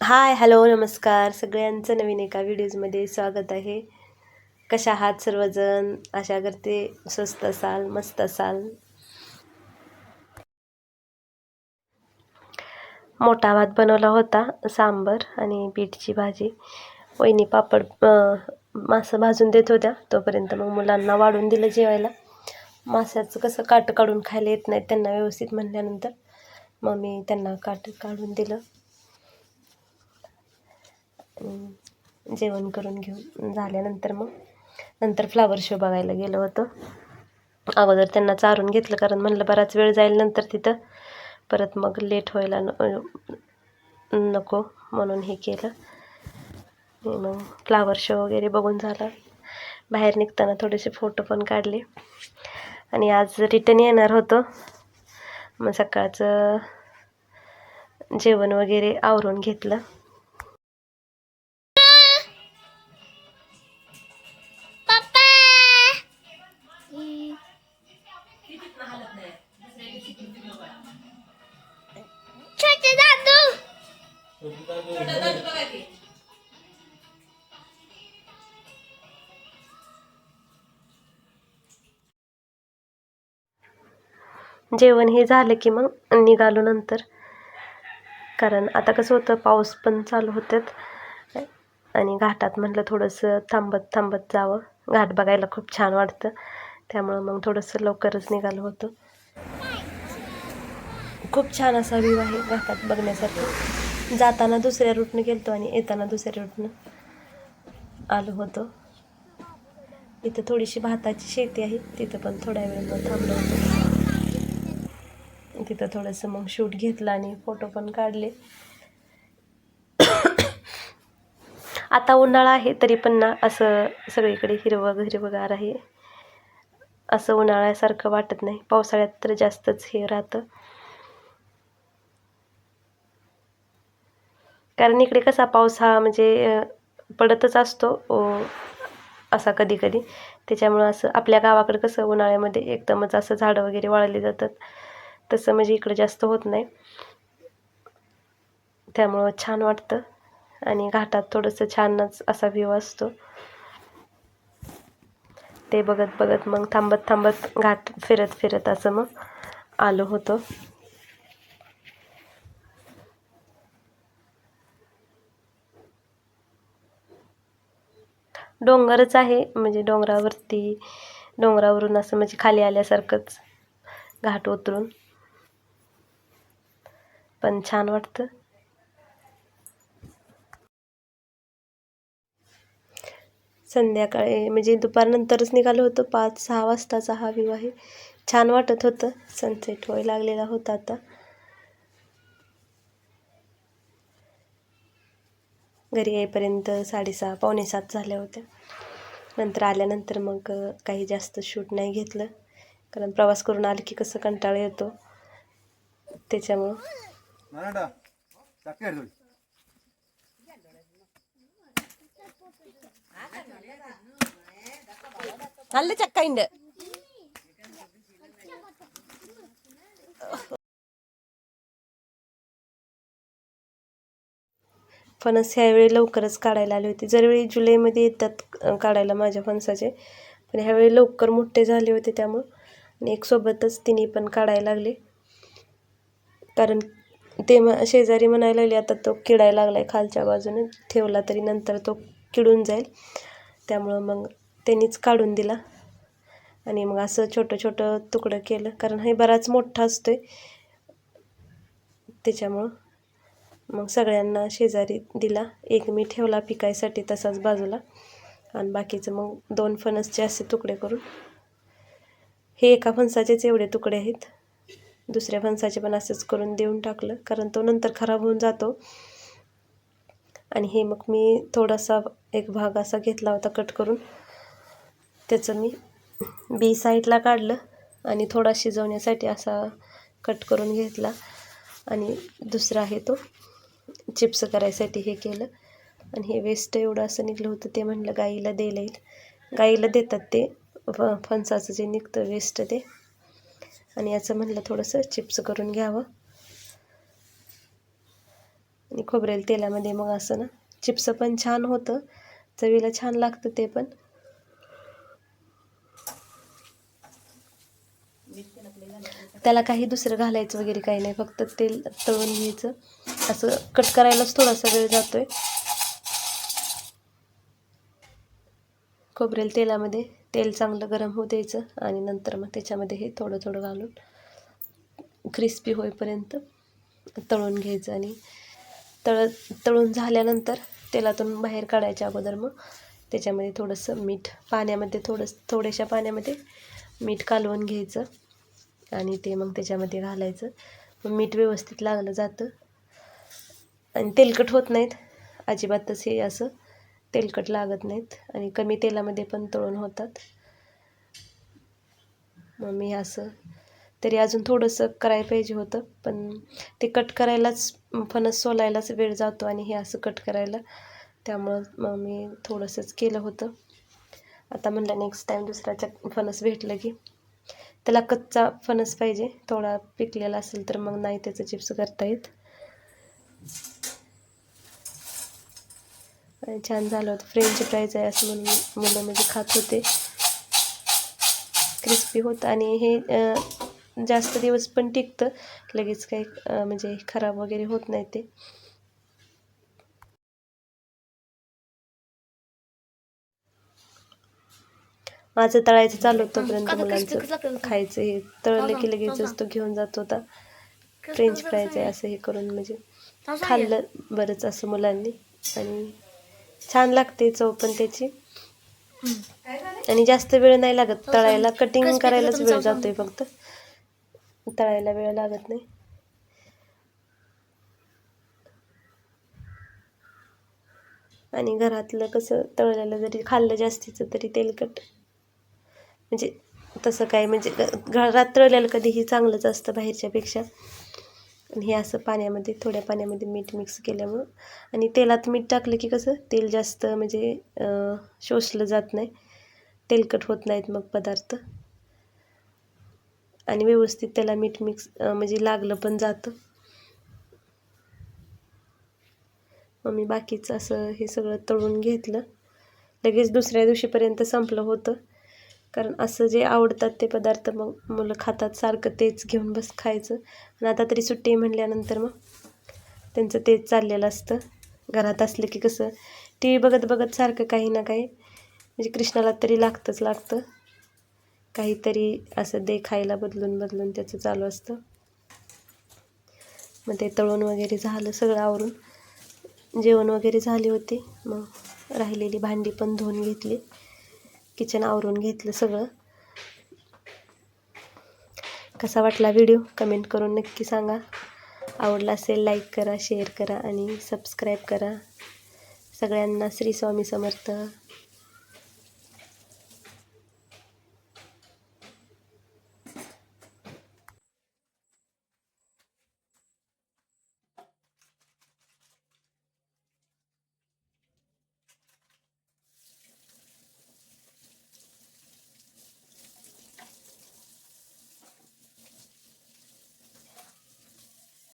Hi hello नमस्कार. सगळ्यांचं नवीन एका व्हिडिओजमध्ये स्वागत आहे. कशा आहात सर्वजण? अशा करते स्वस्त असाल मस्त असाल. मोठा भात बनवला होता सांबर आणि बीटची भाजी. वहिनी पापड मासं भाजून देत होत्या. तोपर्यंत मग मुलांना वाढून दिलं जेवायला. माशाचं कसं काट काढून खायला येत नाही त्यांना व्यवस्थित म्हणल्यानंतर मग मी त्यांना काट काढून दिलं. जेवण करून घेऊन झाल्यानंतर मग नंतर फ्लावर शो बघायला गेलो होतो. अगोदर त्यांना चारून घेतलं कारण म्हणलं बराच वेळ जाईल नंतर तिथं. परत मग लेट व्हायला न नको म्हणून हे केलं. मग फ्लावर शो वगैरे बघून झाला. बाहेर निघताना थोडेसे फोटो पण काढले. आणि आज रिटर्न येणार होतो. मग सकाळचं जेवण वगैरे आवरून घेतलं. जेवण हे झालं की मग निघालो नंतर. कारण आता कसं होतं पाऊस पण चालू होतात आणि घाटात म्हटलं थोडंसं थांबत थांबत जावं. घाट बघायला खूप छान वाटतं. त्यामुळं मग थोडंसं लवकरच निघालो होतो. खूप छान असा व्ह्यू आहे घाटात बघण्यासाठी जाताना दुसऱ्या रूटनं गेलतो आणि येताना दुसऱ्या रूटनं आलो होतो. इथं थोडीशी भाताची शेती आहे. तिथं पण थोड्या वेळ मग थांबलो होतो. तिथं थोडंसं मग शूट घेतलं आणि फोटो पण काढले. आता उन्हाळा आहे तरी पण ना असं सगळीकडे हिरवं हिरवगार आहे. असं उन्हाळ्यासारखं वाटत नाही. पावसाळ्यात तर जास्तच हे राहतं. कारण इकडे कसा पाऊस हा म्हणजे पडतच असतो असा कधी कधी. त्याच्यामुळं असं आपल्या गावाकडे कसं उन्हाळ्यामध्ये एकदमच असं झाडं वगैरे वाळली जातात. तसं म्हणजे इकडं जास्त होत नाही. त्यामुळं छान वाटतं. आणि घाटात थोडंसं छानच असा व्ह्यू असतो. ते बघत बघत मग थांबत थांबत घाट फिरत फिरत असं मग आलो होतो. डोंगरच आहे. म्हणजे डोंगरावरती डोंगरावरून असं म्हणजे खाली आल्यासारखंच घाट उतरून. पण छान वाटतं. संध्याकाळी म्हणजे दुपारनंतरच निघालो होतो. पाच सहा वाजताचा हा व्ह्यू आहे. छान वाटत होतं. सनसेट होय लागलेला होता आता. घरी येईपर्यंत साडेसहा पावणे सात झाल्या होत्या. नंतर आल्यानंतर मग काही जास्त शूट नाही घेतलं. कारण प्रवास करून आलं की कसं कंटाळा येतो. त्याच्यामुळं नारायणा चाकी आहे थोडी നല്ല ചക്കയുണ്ട് फणस ह्यावेळी लवकरच काढायला आले होते दरवेळी जुलैमध्ये येतात अं, काढायला माझ्या फणसाचे पण ह्यावेळी लवकर मोठे झाले होते त्यामुळं आणि एक सोबतच तिन्ही पण काढायला लागले कारण ते म शेजारी म्हणायला लागले आता तो किडायला लागला आहे खालच्या बाजूनं ठेवला तरी नंतर तो किडून जाईल. त्यामुळं मग त्यांनीच काढून दिला. आणि मग असं छोटं छोटं तुकडं केलं कारण हे बराच मोठा असतोय. त्याच्यामुळं मग सगळ्यांना शेजारी दिला. एक मी ठेवला पिकायसाठी तसाच बाजूला. आणि बाकीचं मग दोन फणसचे असे तुकडे करून. हे एका फणसाचेच एवढे तुकडे आहेत. दुसऱ्या फणसाचे पण असंच करून देऊन टाकलं. कारण तो नंतर खराब होऊन जातो. आणि हे मग मी थोडासा एक भाग असा घेतला होता कट करून. त्याचं मी बी साईडला काढलं आणि थोडा शिजवण्यासाठी असा कट करून घेतला. आणि दुसरा आहे तो चिप्स करायसाठी हे केलं. आणि हे वेस्ट एवढं असं निघलं होतं ते म्हणलं गाईला द्यायला येईल गाईला देतात ते. फ फणसाचं जे निघतं वेस्ट ते. आणि याचं म्हणलं थोडंसं चिप्स करून घ्यावं. आणि खोबरेल तेलामध्ये मग असं ना चिप्स पण छान होतं. चवीला छान लागतं ते पण. त्याला काही दुसरं घालायचं वगैरे काही नाही फक्त तेल तळून घ्यायचं. असं कट करायलाच थोडासा वेळ जातोय. खोबरेल तेलामध्ये तेल चांगलं गरम होऊ द्यायचं आणि नंतर मग त्याच्यामध्ये हे थोडं थोडं घालून क्रिस्पी होईपर्यंत तळून घ्यायचं आणि तळ तळून झाल्यानंतर तेलातून बाहेर काढायच्या अगोदर मग त्याच्यामध्ये थोडंसं मीठ पाण्यामध्ये थोडंसं थोड्याशा पाण्यामध्ये मीठ कालवून घ्यायचं आणि ते मग त्याच्यामध्ये घालायचं. मग मीठ व्यवस्थित लागलं जातं. आणि तेलकट होत नाहीत. अजिबातच हे असं तेलकट लागत नाहीत आणि कमी तेलामध्ये पण तळून होतात. मग मी असं तरी अजून थोडंसं करायला पाहिजे होतं पण ते कट करायलाच फणस सोलायलाच वेळ जातो आणि हे असं कट करायला. त्यामुळं मग मी थोडंसंच केलं होतं. आता म्हणलं नेक्स्ट टाईम दुसऱ्याच्या फणस भेटलं की त्याला कच्चा फणस पाहिजे थोडा पिकलेला असेल तर मग नाही त्याचं चिप्स करता येत. छान झालं होतं. फ्रेंच फ्राईज आहे असं म्हणून मुलं म्हणजे खात होते. क्रिस्पी होतं. आणि हे जास्त दिवस पण टिकतं. लगेच काही म्हणजे खराब वगैरे होत नाही ते. माझं तळायचं चालू होतं तोपर्यंत मुलांचं खायचं हे तळलं की लगेचच तो घेऊन जात होता. फ्रेंच फ्राईज आहे असं हे करून म्हणजे खाल्लं बरंच असं मुलांनी. आणि छान लागते चव पण त्याची. आणि जास्त वेळ नाही लागत तळायला. कटिंग करायलाच वेळ जातोय फक्त. तळायला वेळ लागत नाही. आणि घरातलं कसं तळलेलं जरी खाल्लं जास्तीचं तरी तेलकट म्हणजे तसं काय म्हणजे घरात तळलेलं कधीही चांगलंच असतं बाहेरच्यापेक्षा. आणि हे असं पाण्यामध्ये थोड्या पाण्यामध्ये मीठ मिक्स केल्यामुळं. आणि तेलात मीठ टाकलं की कसं तेल जास्त म्हणजे शोषलं जात नाही. तेलकट होत नाहीत मग पदार्थ. आणि व्यवस्थित त्याला मीठ मिक्स म्हणजे लागलं पण जातं. मग मी बाकीचं असं हे सगळं तळून घेतलं. लगेच दुसऱ्या दिवशीपर्यंत संपलं होतं. कारण असं जे आवडतात ते पदार्थ मग मुलं खातात सारखं तेच घेऊन बस खायचं. आणि आता तरी सुट्टी म्हटल्यानंतर मग त्यांचं तेच चाललेलं असतं. घरात असलं की कसं टी व्ही बघत बघत सारखं काही ना काही म्हणजे कृष्णाला तरी लागतंच लागतं. काहीतरी असं दे खायला बदलून बदलून त्याचं चालू असतं. मग ते तळून वगैरे झालं सगळं आवरून. जेवण वगैरे झाले होते. मग राहिलेली भांडी पण धुवून घेतली. किचन आवरून घेतलं सगळं. कसा वाटला व्हिडिओ? कमेंट करून नक्की सांगा. आवडला असेल लाईक करा शेअर करा आणि सबस्क्राईब करा. सगळ्यांना श्री स्वामी समर्थ.